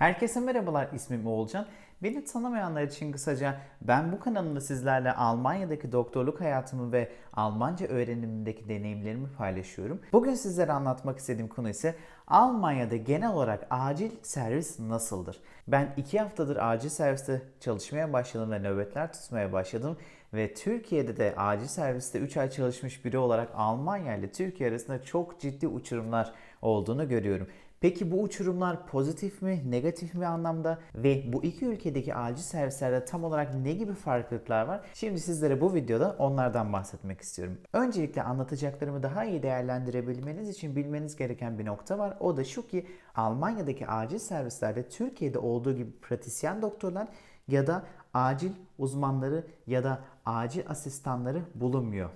Herkese merhabalar ismim Oğulcan. Beni tanımayanlar için kısaca ben bu kanalımda sizlerle Almanya'daki doktorluk hayatımı ve Almanca öğrenimindeki deneyimlerimi paylaşıyorum. Bugün sizlere anlatmak istediğim konu ise Almanya'da genel olarak acil servis nasıldır? Ben iki haftadır acil serviste çalışmaya başladım ve nöbetler tutmaya başladım. Ve Türkiye'de de acil serviste 3 ay çalışmış biri olarak Almanya ile Türkiye arasında çok ciddi uçurumlar olduğunu görüyorum. Peki bu uçurumlar pozitif mi, negatif mi anlamda ve bu iki ülkedeki acil servislerde tam olarak ne gibi farklılıklar var? Şimdi sizlere bu videoda onlardan bahsetmek istiyorum. Öncelikle anlatacaklarımı daha iyi değerlendirebilmeniz için bilmeniz gereken bir nokta var. O da şu ki Almanya'daki acil servislerde Türkiye'de olduğu gibi pratisyen doktorlar ya da acil uzmanları ya da acil asistanları bulunmuyor.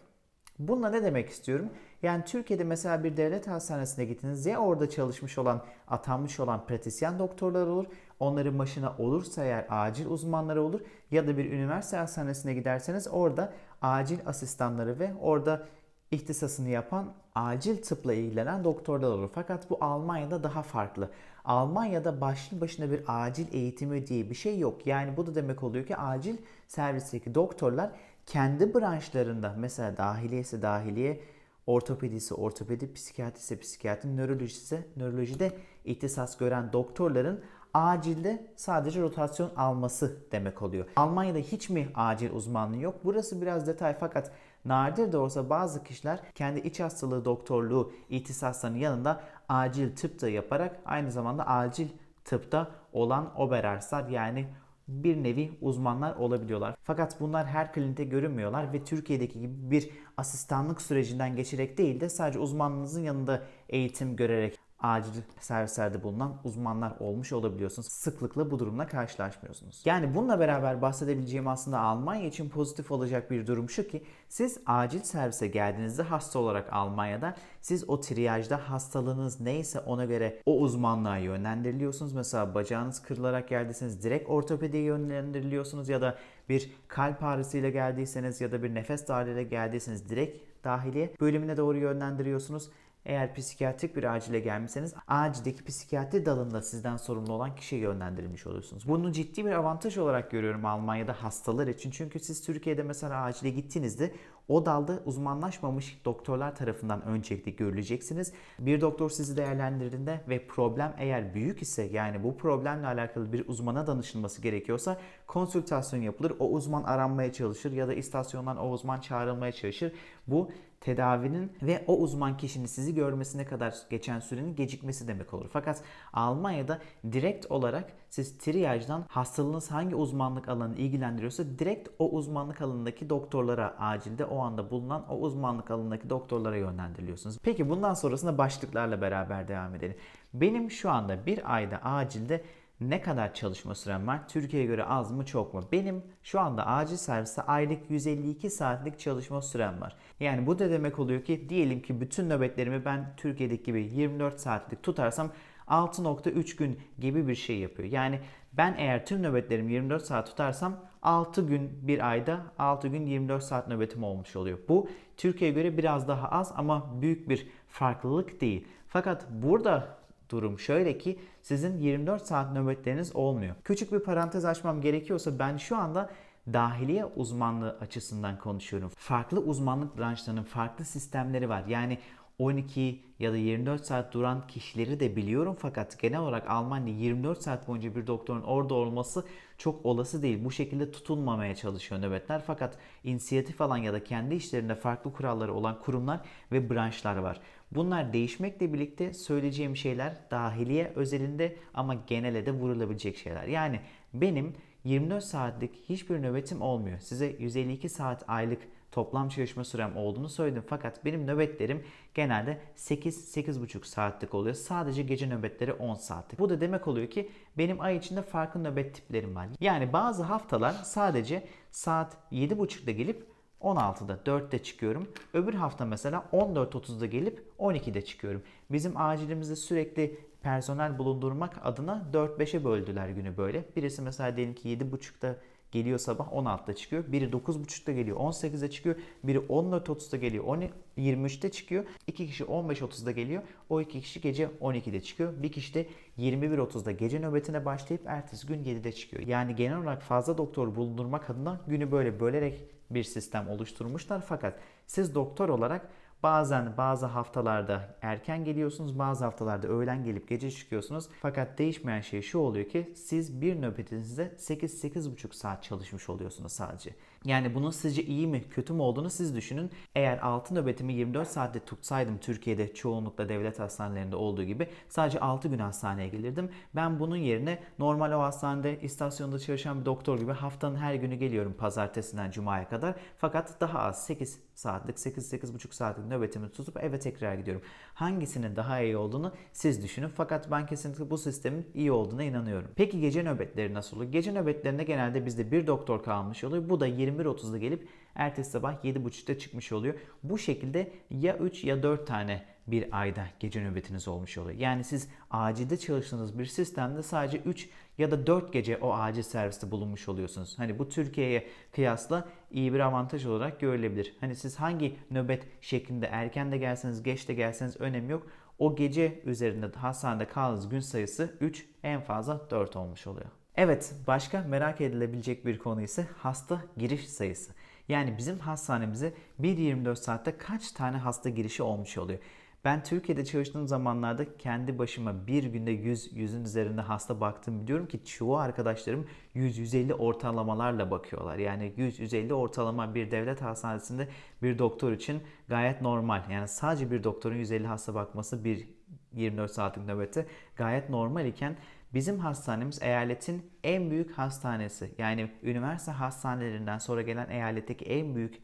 Bununla ne demek istiyorum? Yani Türkiye'de mesela bir devlet hastanesine gittiniz ya orada çalışmış olan, atanmış olan pratisyen doktorlar olur. Onların başına olursa eğer acil uzmanları olur. Ya da bir üniversite hastanesine giderseniz orada acil asistanları ve orada ihtisasını yapan acil tıpla ilgilenen doktorlar olur. Fakat bu Almanya'da daha farklı. Almanya'da başlı başına bir acil eğitimi diye bir şey yok. Yani bu da demek oluyor ki acil servisteki doktorlar kendi branşlarında mesela dahiliye ise dahiliye, ortopedi ise ortopedi, psikiyatri ise psikiyatri, nöroloji ise nörolojide ihtisas gören doktorların acilde sadece rotasyon alması demek oluyor. Almanya'da hiç mi acil uzmanlığı yok? Burası biraz detay fakat nadir de olsa bazı kişiler kendi iç hastalığı doktorluğu ihtisaslarının yanında acil tıp da yaparak aynı zamanda acil tıpta olan oberarslar yani bir nevi uzmanlar olabiliyorlar. Fakat bunlar her klinikte görünmüyorlar ve Türkiye'deki gibi bir asistanlık sürecinden geçerek değil de sadece uzmanlığınızın yanında eğitim görerek acil servislerde bulunan uzmanlar olmuş olabiliyorsunuz. Sıklıkla bu durumla karşılaşmıyorsunuz. Yani bununla beraber bahsedebileceğim aslında Almanya için pozitif olacak bir durum şu ki siz acil servise geldiğinizde hasta olarak Almanya'da siz o triyajda hastalığınız neyse ona göre o uzmanlığa yönlendiriliyorsunuz. Mesela bacağınız kırılarak geldiyseniz direkt ortopediye yönlendiriliyorsunuz ya da bir kalp ağrısıyla geldiyseniz ya da bir nefes darlığıyla geldiyseniz direkt dahiliye bölümüne doğru yönlendiriyorsunuz. Eğer psikiyatrik bir acile gelmişseniz acildeki psikiyatri dalında sizden sorumlu olan kişiye yönlendirilmiş oluyorsunuz. Bunu ciddi bir avantaj olarak görüyorum Almanya'da hastalar için. Çünkü siz Türkiye'de mesela acile gittiğinizde o dalda uzmanlaşmamış doktorlar tarafından öncelikle görüleceksiniz. Bir doktor sizi değerlendirdiğinde ve problem eğer büyük ise yani bu problemle alakalı bir uzmana danışılması gerekiyorsa konsültasyon yapılır. O uzman aranmaya çalışır ya da istasyondan o uzman çağrılmaya çalışır. Bu tedavinin ve o uzman kişinin sizi görmesine kadar geçen sürenin gecikmesi demek olur. Fakat Almanya'da direkt olarak siz triyajdan hastalığınız hangi uzmanlık alanı ilgilendiriyorsa direkt o uzmanlık alanındaki doktorlara acilde o anda bulunan o uzmanlık alanındaki doktorlara yönlendiriliyorsunuz. Peki bundan sonrasında başlıklarla beraber devam edelim. Benim şu anda bir ayda acilde ne kadar çalışma sürem var? Türkiye'ye göre az mı çok mu? Benim şu anda acil serviste aylık 152 saatlik çalışma sürem var. Yani bu da demek oluyor ki diyelim ki bütün nöbetlerimi ben Türkiye'deki gibi 24 saatlik tutarsam 6.3 gün gibi bir şey yapıyor. Yani ben eğer tüm nöbetlerimi 24 saat tutarsam 6 gün bir ayda 6 gün 24 saat nöbetim olmuş oluyor. Bu Türkiye'ye göre biraz daha az ama büyük bir farklılık değil. Fakat burada durum şöyle ki sizin 24 saat nöbetleriniz olmuyor. Küçük bir parantez açmam gerekiyorsa ben şu anda dahiliye uzmanlığı açısından konuşuyorum. Farklı uzmanlık branşlarının farklı sistemleri var. Yani 12 ya da 24 saat duran kişileri de biliyorum fakat genel olarak Almanya 24 saat boyunca bir doktorun orada olması çok olası değil. Bu şekilde tutulmamaya çalışıyor nöbetler fakat inisiyatif alan ya da kendi işlerinde farklı kuralları olan kurumlar ve branşlar var. Bunlar değişmekle birlikte söyleyeceğim şeyler dahiliye özelinde ama genele de vurulabilecek şeyler. Yani benim 24 saatlik hiçbir nöbetim olmuyor. Size 152 saat aylık toplam çalışma sürem olduğunu söyledim. Fakat benim nöbetlerim genelde 8-8,5 saatlik oluyor. Sadece gece nöbetleri 10 saatlik. Bu da demek oluyor ki benim ay içinde farklı nöbet tiplerim var. Yani bazı haftalar sadece saat 7.30'da gelip 16'da 4'te çıkıyorum. Öbür hafta mesela 14.30'da gelip 12'de çıkıyorum. Bizim acilimizde sürekli personel bulundurmak adına 4-5'e böldüler günü böyle. Birisi mesela diyelim ki 7.30'da geliyor sabah 16'da çıkıyor. Biri 9.30'da geliyor 18'de çıkıyor. Biri 14.30'da geliyor 10 23'te çıkıyor. İki kişi 15.30'da geliyor. O iki kişi gece 12'de çıkıyor. Bir kişi de 21.30'da gece nöbetine başlayıp ertesi gün 7'de çıkıyor. Yani genel olarak fazla doktor bulundurmak adına günü böyle bölerek bir sistem oluşturmuşlar. Fakat siz doktor olarak Bazen bazı haftalarda erken geliyorsunuz, bazı haftalarda öğlen gelip gece çıkıyorsunuz. Fakat değişmeyen şey şu oluyor ki siz bir nöbetinizde 8-8,5 saat çalışmış oluyorsunuz sadece. Yani bunun sizce iyi mi, kötü mü olduğunu siz düşünün. Eğer 6 nöbetimi 24 saatte tutsaydım Türkiye'de çoğunlukla devlet hastanelerinde olduğu gibi sadece 6 gün hastaneye gelirdim. Ben bunun yerine normal o hastanede istasyonda çalışan bir doktor gibi haftanın her günü geliyorum pazartesinden cumaya kadar. Fakat daha az 8 saatlik 8-8,5 saatlik nöbetimi tutup eve tekrar gidiyorum. Hangisinin daha iyi olduğunu siz düşünün. Fakat ben kesinlikle bu sistemin iyi olduğuna inanıyorum. Peki gece nöbetleri nasıl oluyor? Gece nöbetlerinde genelde bizde bir doktor kalmış oluyor. Bu da 21.30'da gelip ertesi sabah 7.30'da çıkmış oluyor. Bu şekilde ya 3 ya 4 tane bir ayda gece nöbetiniz olmuş oluyor. Yani siz acilde çalıştığınız bir sistemde sadece 3 ya da 4 gece o acil serviste bulunmuş oluyorsunuz. Hani bu Türkiye'ye kıyasla iyi bir avantaj olarak görülebilir. Hani siz hangi nöbet şeklinde erken de gelseniz geç de gelseniz önemi yok. O gece üzerinde hastanede kaldığınız gün sayısı 3 en fazla 4 olmuş oluyor. Evet başka merak edilebilecek bir konu ise hasta giriş sayısı. Yani bizim hastanemize 1-24 saatte kaç tane hasta girişi olmuş oluyor. Ben Türkiye'de çalıştığım zamanlarda kendi başıma bir günde 100, 100'ün üzerinde hasta baktım biliyorum ki çoğu arkadaşlarım 100-150 ortalamalarla bakıyorlar. Yani 100-150 ortalama bir devlet hastanesinde bir doktor için gayet normal. Yani sadece bir doktorun 150 hasta bakması bir 24 saatlik nöbette gayet normal iken Bizim hastanemiz eyaletin en büyük hastanesi. Yani üniversite hastanelerinden sonra gelen eyaletteki en büyük,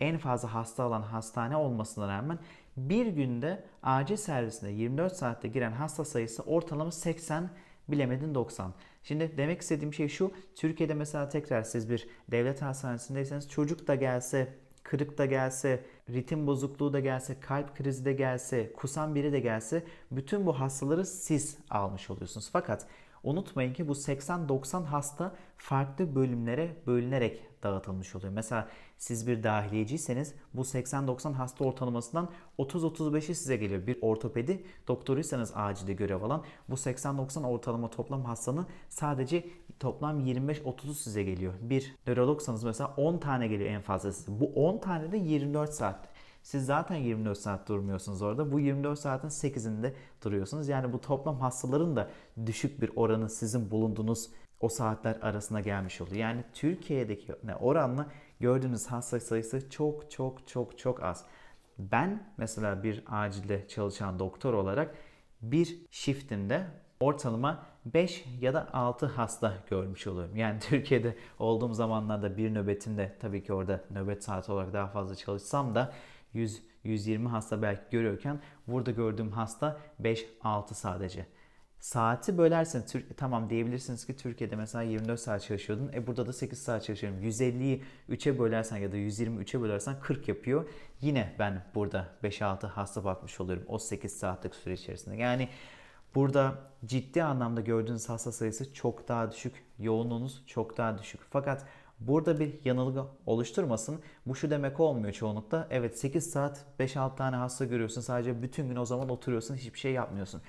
en fazla hasta alan hastane olmasına rağmen bir günde acil servisine 24 saatte giren hasta sayısı ortalama 80 bilemedin 90. Şimdi demek istediğim şey şu. Türkiye'de mesela tekrar siz bir devlet hastanesindeyseniz çocuk da gelse, kırık da gelse, ritim bozukluğu da gelse, kalp krizi de gelse, kusan biri de gelse bütün bu hastaları siz almış oluyorsunuz. Fakat unutmayın ki bu 80-90 hasta farklı bölümlere bölünerek dağıtılmış oluyor. Mesela siz bir dahiliyeciyseniz bu 80-90 hasta ortalamasından 30-35'i size geliyor. Bir ortopedi doktoruysanız acilde görev alan bu 80-90 ortalama toplam hastanın sadece toplam 25-30'u size geliyor. Bir nörologsanız mesela 10 tane geliyor en fazla size. Bu 10 tane de 24 saat. Siz zaten 24 saat durmuyorsunuz orada. Bu 24 saatin 8'inde duruyorsunuz. Yani bu toplam hastaların da düşük bir oranı sizin bulunduğunuz o saatler arasına gelmiş oluyor. Yani Türkiye'deki oranla gördüğünüz hasta sayısı çok çok çok çok az. Ben mesela bir acilde çalışan doktor olarak bir shiftinde ortalama 5 ya da 6 hasta görmüş oluyorum. Yani Türkiye'de olduğum zamanlarda bir nöbetinde tabii ki orada nöbet saati olarak daha fazla çalışsam da 100 120 hasta belki görüyorken burada gördüğüm hasta 5-6 sadece. Saati bölersen Türk tamam diyebilirsiniz ki Türkiye'de mesela 24 saat çalışıyordun. E burada da 8 saat çalışıyorum. 150'yi 3'e bölersen ya da 120 3'e bölersen 40 yapıyor. Yine ben burada 5-6 hasta bakmış oluyorum o 8 saatlik süre içerisinde. Yani burada ciddi anlamda gördüğünüz hasta sayısı çok daha düşük. Yoğunluğunuz çok daha düşük. Fakat Burada bir yanılgı oluşturmasın. Bu şu demek olmuyor çoğunlukla. Evet 8 saat 5-6 tane hasta görüyorsun. Sadece bütün gün o zaman oturuyorsun hiçbir şey yapmıyorsun.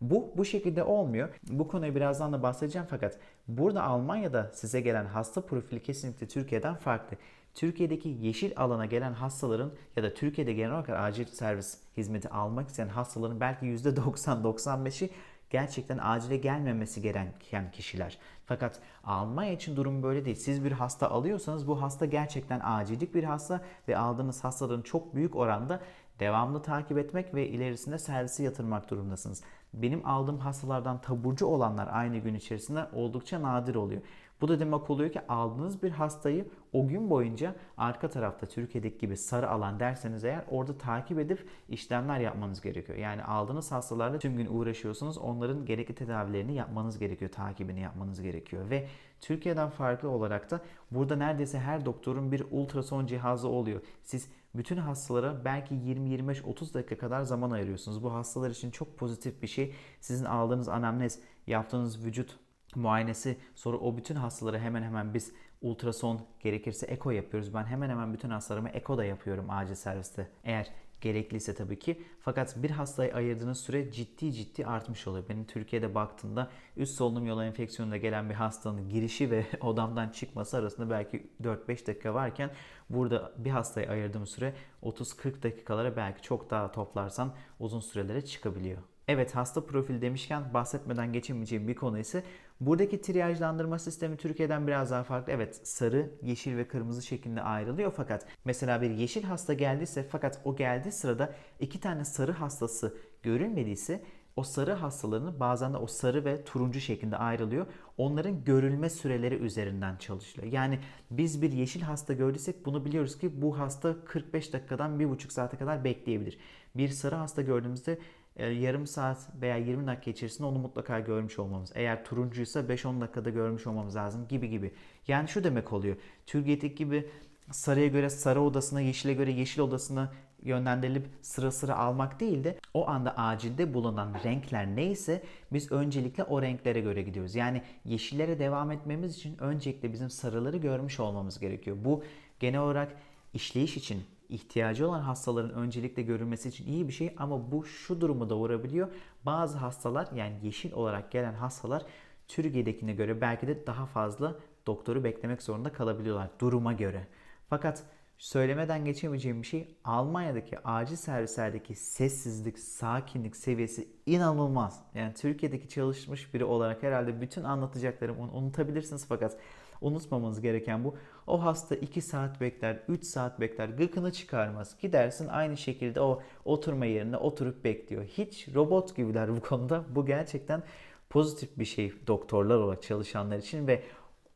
Bu bu şekilde olmuyor. Bu konuyu birazdan da bahsedeceğim fakat burada Almanya'da size gelen hasta profili kesinlikle Türkiye'den farklı. Türkiye'deki yeşil alana gelen hastaların ya da Türkiye'de genel olarak acil servis hizmeti almak isteyen hastaların belki %90-95'i gerçekten acile gelmemesi gereken kişiler. Fakat Almanya için durum böyle değil. Siz bir hasta alıyorsanız bu hasta gerçekten acillik bir hasta ve aldığınız hastaların çok büyük oranda devamlı takip etmek ve ilerisinde servise yatırmak durumundasınız. Benim aldığım hastalardan taburcu olanlar aynı gün içerisinde oldukça nadir oluyor. Bu da demek oluyor ki aldığınız bir hastayı o gün boyunca arka tarafta Türkiye'deki gibi sarı alan derseniz eğer orada takip edip işlemler yapmanız gerekiyor. Yani aldığınız hastalarla tüm gün uğraşıyorsunuz. Onların gerekli tedavilerini yapmanız gerekiyor. Takibini yapmanız gerekiyor. Ve Türkiye'den farklı olarak da burada neredeyse her doktorun bir ultrason cihazı oluyor. Siz bütün hastalara belki 20-25-30 dakika kadar zaman ayırıyorsunuz. Bu hastalar için çok pozitif bir şey. Sizin aldığınız anamnez, yaptığınız vücut muayenesi sonra o bütün hastaları hemen hemen biz ultrason gerekirse eko yapıyoruz. Ben hemen hemen bütün hastalarıma eko da yapıyorum acil serviste. Eğer gerekliyse tabii ki. Fakat bir hastaya ayırdığınız süre ciddi ciddi artmış oluyor. Benim Türkiye'de baktığımda üst solunum yolu enfeksiyonuna gelen bir hastanın girişi ve odamdan çıkması arasında belki 4-5 dakika varken burada bir hastaya ayırdığım süre 30-40 dakikalara belki çok daha toplarsan uzun sürelere çıkabiliyor. Evet hasta profil demişken bahsetmeden geçemeyeceğim bir konu ise buradaki triyajlandırma sistemi Türkiye'den biraz daha farklı. Evet sarı, yeşil ve kırmızı şeklinde ayrılıyor fakat mesela bir yeşil hasta geldiyse fakat o geldiği sırada iki tane sarı hastası görülmediyse o sarı hastalarını bazen de o sarı ve turuncu şeklinde ayrılıyor. Onların görülme süreleri üzerinden çalışılıyor. Yani biz bir yeşil hasta gördüysek bunu biliyoruz ki bu hasta 45 dakikadan 1,5 saate kadar bekleyebilir. Bir sarı hasta gördüğümüzde yarım saat veya 20 dakika içerisinde onu mutlaka görmüş olmamız. Eğer turuncuysa 5-10 dakikada görmüş olmamız lazım gibi gibi. Yani şu demek oluyor. Türkiye'deki gibi sarıya göre sarı odasına, yeşile göre yeşil odasına yönlendirilip sıra sıra almak değil de o anda acilde bulunan renkler neyse biz öncelikle o renklere göre gidiyoruz. Yani yeşillere devam etmemiz için öncelikle bizim sarıları görmüş olmamız gerekiyor. Bu genel olarak işleyiş için ihtiyacı olan hastaların öncelikle görülmesi için iyi bir şey ama bu şu durumu doğurabiliyor. Bazı hastalar yani yeşil olarak gelen hastalar Türkiye'dekine göre belki de daha fazla doktoru beklemek zorunda kalabiliyorlar duruma göre. Fakat söylemeden geçemeyeceğim bir şey Almanya'daki acil servislerdeki sessizlik, sakinlik seviyesi inanılmaz. Yani Türkiye'deki çalışmış biri olarak herhalde bütün anlatacaklarımı unutabilirsiniz fakat unutmamanız gereken bu. O hasta 2 saat bekler, 3 saat bekler, gıkını çıkarmaz. Gidersin aynı şekilde o oturma yerine oturup bekliyor. Hiç robot gibiler bu konuda. Bu gerçekten pozitif bir şey doktorlar olarak çalışanlar için ve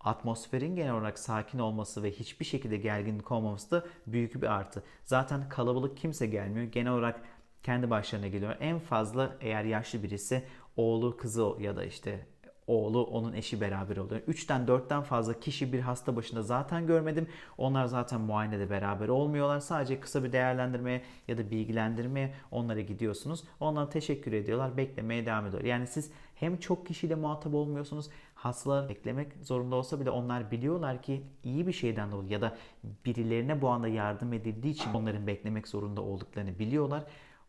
atmosferin genel olarak sakin olması ve hiçbir şekilde gerginlik olmaması da büyük bir artı. Zaten kalabalık kimse gelmiyor. Genel olarak kendi başlarına geliyor. En fazla eğer yaşlı birisi oğlu, kızı ya da işte oğlu, onun eşi beraber oluyor. 3'ten 4'ten fazla kişi bir hasta başında zaten görmedim. Onlar zaten muayenede beraber olmuyorlar. Sadece kısa bir değerlendirmeye ya da bilgilendirmeye onlara gidiyorsunuz. Onlara teşekkür ediyorlar. Beklemeye devam ediyor. Yani siz hem çok kişiyle muhatap olmuyorsunuz. Hastalar beklemek zorunda olsa bile onlar biliyorlar ki iyi bir şeyden dolayı ya da birilerine bu anda yardım edildiği için onların beklemek zorunda olduklarını biliyorlar.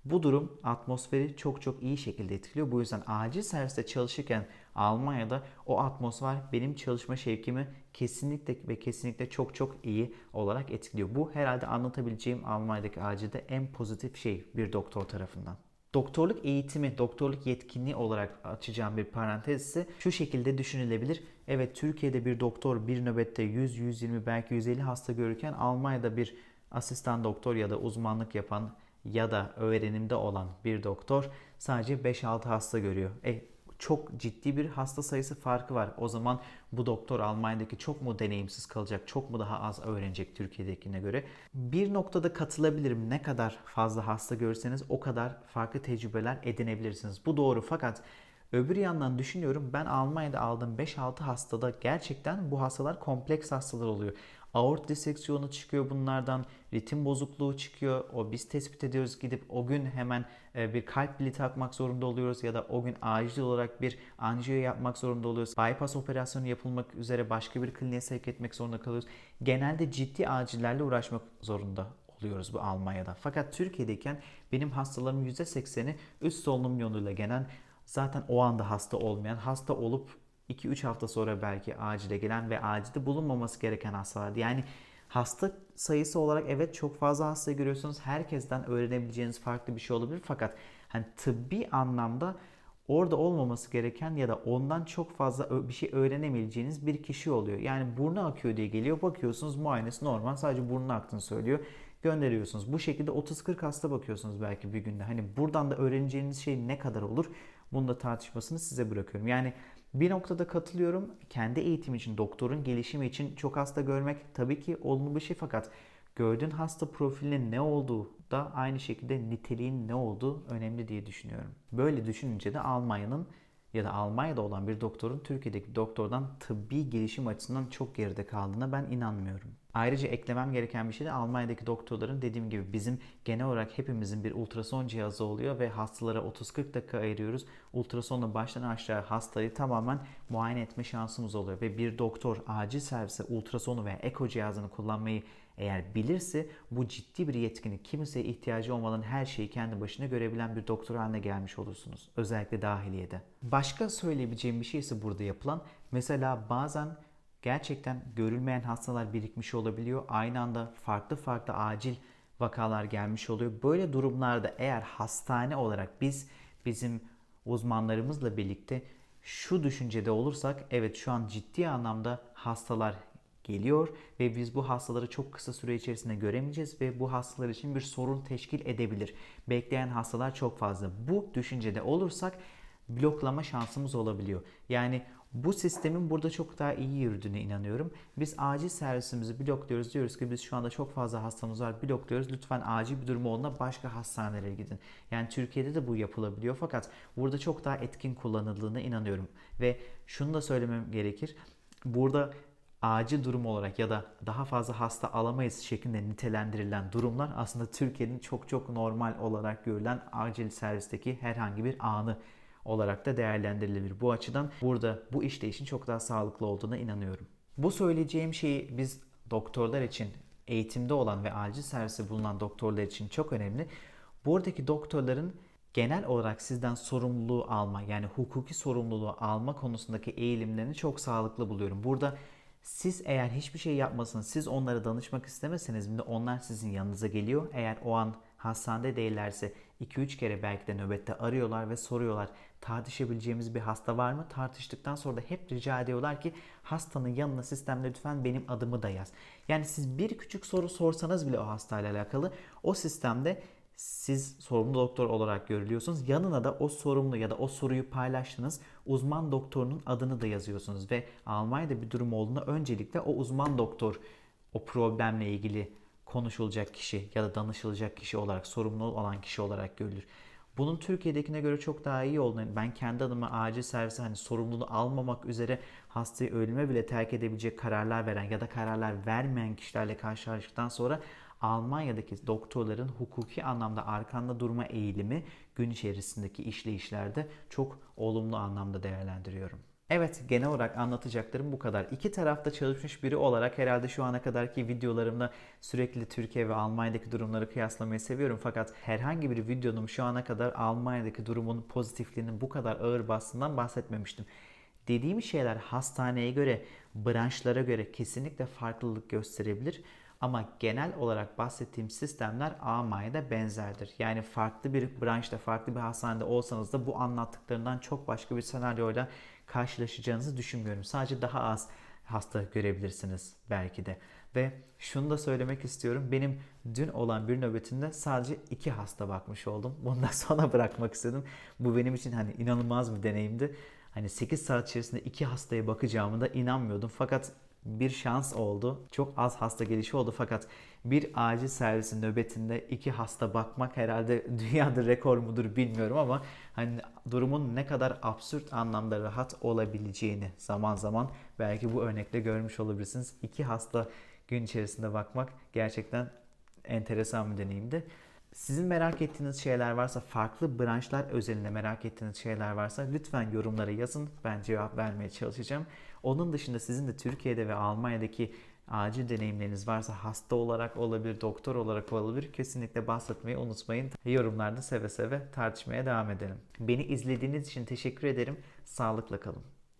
Bu durum atmosferi çok çok iyi şekilde etkiliyor. Bu yüzden acil serviste çalışırken Almanya'da o atmosfer benim çalışma şevkimi kesinlikle ve kesinlikle çok çok iyi olarak etkiliyor. Bu herhalde anlatabileceğim Almanya'daki acilde en pozitif şey bir doktor tarafından. Doktorluk eğitimi, doktorluk yetkinliği olarak açacağım bir parantez ise şu şekilde düşünülebilir. Evet Türkiye'de bir doktor bir nöbette 100, 120 belki 150 hasta görürken Almanya'da bir asistan doktor ya da uzmanlık yapan ya da öğrenimde olan bir doktor sadece 5-6 hasta görüyor. E, çok ciddi bir hasta sayısı farkı var. O zaman bu doktor Almanya'daki çok mu deneyimsiz kalacak, çok mu daha az öğrenecek Türkiye'dekine göre? Bir noktada katılabilirim. Ne kadar fazla hasta görürseniz o kadar farklı tecrübeler edinebilirsiniz. Bu doğru fakat Öbür yandan düşünüyorum ben Almanya'da aldığım 5-6 hastada gerçekten bu hastalar kompleks hastalar oluyor. Aort diseksiyonu çıkıyor bunlardan, ritim bozukluğu çıkıyor. O biz tespit ediyoruz gidip o gün hemen e, bir kalp bili takmak zorunda oluyoruz ya da o gün acil olarak bir anjiyo yapmak zorunda oluyoruz. Bypass operasyonu yapılmak üzere başka bir kliniğe sevk etmek zorunda kalıyoruz. Genelde ciddi acillerle uğraşmak zorunda oluyoruz bu Almanya'da. Fakat Türkiye'deyken benim hastalarımın %80'i üst solunum yoluyla gelen zaten o anda hasta olmayan, hasta olup 2-3 hafta sonra belki acile gelen ve acilde bulunmaması gereken hastalardı. Yani hasta sayısı olarak evet çok fazla hasta görüyorsunuz. Herkesten öğrenebileceğiniz farklı bir şey olabilir. Fakat hani tıbbi anlamda orada olmaması gereken ya da ondan çok fazla bir şey öğrenemeyeceğiniz bir kişi oluyor. Yani burnu akıyor diye geliyor bakıyorsunuz muayenesi normal sadece burnu aktığını söylüyor gönderiyorsunuz. Bu şekilde 30-40 hasta bakıyorsunuz belki bir günde. Hani buradan da öğreneceğiniz şey ne kadar olur? Bunu da tartışmasını size bırakıyorum. Yani bir noktada katılıyorum. Kendi eğitim için, doktorun gelişimi için çok hasta görmek tabii ki olumlu bir şey fakat gördüğün hasta profilinin ne olduğu da aynı şekilde niteliğin ne olduğu önemli diye düşünüyorum. Böyle düşününce de Almanya'nın ya da Almanya'da olan bir doktorun Türkiye'deki doktordan tıbbi gelişim açısından çok geride kaldığına ben inanmıyorum. Ayrıca eklemem gereken bir şey de Almanya'daki doktorların dediğim gibi bizim genel olarak hepimizin bir ultrason cihazı oluyor ve hastalara 30-40 dakika ayırıyoruz. Ultrasonla baştan aşağı hastayı tamamen muayene etme şansımız oluyor ve bir doktor acil servise ultrasonu veya eko cihazını kullanmayı eğer bilirse bu ciddi bir yetkinlik. Kimseye ihtiyacı olmadan her şeyi kendi başına görebilen bir doktor haline gelmiş olursunuz. Özellikle dahiliyede. Başka söyleyebileceğim bir şey ise burada yapılan mesela bazen gerçekten görülmeyen hastalar birikmiş olabiliyor. Aynı anda farklı farklı acil vakalar gelmiş oluyor. Böyle durumlarda eğer hastane olarak biz bizim uzmanlarımızla birlikte şu düşüncede olursak evet şu an ciddi anlamda hastalar geliyor ve biz bu hastaları çok kısa süre içerisinde göremeyeceğiz ve bu hastalar için bir sorun teşkil edebilir. Bekleyen hastalar çok fazla. Bu düşüncede olursak bloklama şansımız olabiliyor. Yani bu sistemin burada çok daha iyi yürüdüğüne inanıyorum. Biz acil servisimizi blokluyoruz. Diyoruz ki biz şu anda çok fazla hastamız var blokluyoruz. Lütfen acil bir durum olduğunda başka hastanelere gidin. Yani Türkiye'de de bu yapılabiliyor fakat burada çok daha etkin kullanıldığına inanıyorum. Ve şunu da söylemem gerekir. Burada acil durum olarak ya da daha fazla hasta alamayız şeklinde nitelendirilen durumlar aslında Türkiye'nin çok çok normal olarak görülen acil servisteki herhangi bir anı olarak da değerlendirilebilir. Bu açıdan burada bu işleyişin çok daha sağlıklı olduğuna inanıyorum. Bu söyleyeceğim şeyi biz doktorlar için eğitimde olan ve acil serviste bulunan doktorlar için çok önemli. Buradaki doktorların genel olarak sizden sorumluluğu alma yani hukuki sorumluluğu alma konusundaki eğilimlerini çok sağlıklı buluyorum. Burada siz eğer hiçbir şey yapmasın, siz onlara danışmak istemeseniz bile onlar sizin yanınıza geliyor. Eğer o an hastanede değillerse 2-3 kere belki de nöbette arıyorlar ve soruyorlar. Tartışabileceğimiz bir hasta var mı? Tartıştıktan sonra da hep rica ediyorlar ki hastanın yanına sistemde lütfen benim adımı da yaz. Yani siz bir küçük soru sorsanız bile o hastayla alakalı o sistemde siz sorumlu doktor olarak görülüyorsunuz. Yanına da o sorumlu ya da o soruyu paylaştığınız uzman doktorunun adını da yazıyorsunuz ve Almanya'da bir durum olduğunda öncelikle o uzman doktor o problemle ilgili konuşulacak kişi ya da danışılacak kişi olarak sorumlu olan kişi olarak görülür. Bunun Türkiye'dekine göre çok daha iyi olduğunu ben kendi adıma acil servise hani sorumluluğu almamak üzere hastayı ölüme bile terk edebilecek kararlar veren ya da kararlar vermeyen kişilerle karşılaştıktan sonra Almanya'daki doktorların hukuki anlamda arkanda durma eğilimi gün içerisindeki işleyişlerde çok olumlu anlamda değerlendiriyorum. Evet genel olarak anlatacaklarım bu kadar. İki tarafta çalışmış biri olarak herhalde şu ana kadarki videolarımda sürekli Türkiye ve Almanya'daki durumları kıyaslamayı seviyorum. Fakat herhangi bir videonun şu ana kadar Almanya'daki durumun pozitifliğinin bu kadar ağır bastığından bahsetmemiştim. Dediğim şeyler hastaneye göre, branşlara göre kesinlikle farklılık gösterebilir. Ama genel olarak bahsettiğim sistemler Almanya'da benzerdir. Yani farklı bir branşta, farklı bir hastanede olsanız da bu anlattıklarından çok başka bir senaryoyla karşılaşacağınızı düşünmüyorum. Sadece daha az hasta görebilirsiniz belki de. Ve şunu da söylemek istiyorum. Benim dün olan bir nöbetimde sadece iki hasta bakmış oldum. Bundan sonra bırakmak istedim. Bu benim için hani inanılmaz bir deneyimdi. Hani 8 saat içerisinde iki hastaya bakacağımı da inanmıyordum. Fakat bir şans oldu. Çok az hasta gelişi oldu fakat bir acil servisin nöbetinde iki hasta bakmak herhalde dünyada rekor mudur bilmiyorum ama hani durumun ne kadar absürt anlamda rahat olabileceğini zaman zaman belki bu örnekle görmüş olabilirsiniz. İki hasta gün içerisinde bakmak gerçekten enteresan bir deneyimdi. Sizin merak ettiğiniz şeyler varsa, farklı branşlar özelinde merak ettiğiniz şeyler varsa lütfen yorumlara yazın. Ben cevap vermeye çalışacağım. Onun dışında sizin de Türkiye'de ve Almanya'daki acil deneyimleriniz varsa hasta olarak olabilir, doktor olarak olabilir. Kesinlikle bahsetmeyi unutmayın. Yorumlarda seve seve tartışmaya devam edelim. Beni izlediğiniz için teşekkür ederim. Sağlıkla kalın.